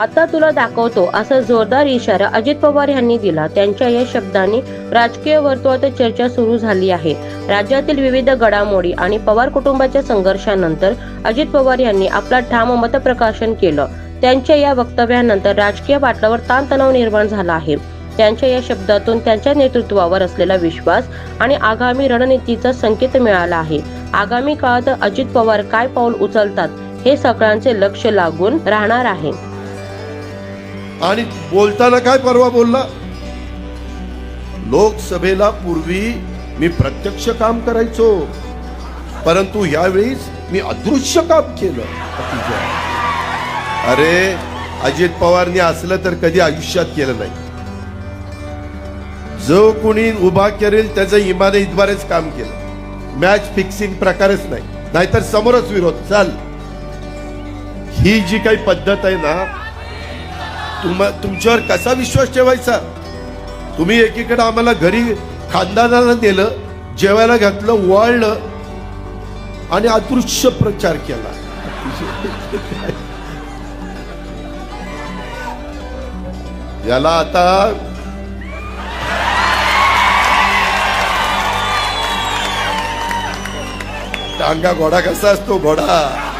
आता तुला दाखवतो असा जोरदार इशारा अजित पवार यांनी दिला. त्यांच्या या शब्दांनी राजकीय वर्तुळात चर्चा सुरू झाली आहे. राज्यातील विविध घडामोडी आणि पवार कुटुंबाच्या संघर्षानंतर अजित पवार यांनी आपला ठाम मतप्रकाशन केलं. त्यांच्या या वक्तव्यानंतर राजकीय पाटलावर ताणतणाव निर्माण झाला आहे. त्यांच्या या शब्दातून त्यांच्या नेतृत्वावर असलेला विश्वास आणि आगामी रणनीतीचा संकेत मिळाला आहे. आगामी काळात अजित पवार काय पाऊल उचलतात हे सगळ्यांचे लक्ष लागून राहणार आहे. आणि बोलताना काय परवा बोलला? लोकसभेला पूर्वी मी प्रत्यक्ष काम करायचो परंतु यावेळीच मी अदृश्य काम केलं. अरे अजित पवारनी असलं तर कधी आयुष्यात केलं नाही. जो कोणी उभा करेल त्याचं इमाने इतबारेच काम केलं. मॅच फिक्सिंग प्रकारच नाही. नाहीतर समोरच विरोध. चाल. ही जी काही पद्धत आहे ना तुम तुमच्यावर कसा विश्वास ठेवायचा? तुम्ही एकीकडे आम्हाला घरी खानदानाला नेलं जेवायला घातलं वळलं आणि अदृश्य प्रचार केला. याला आता टांगा घोडा कसा असतो? घोडा.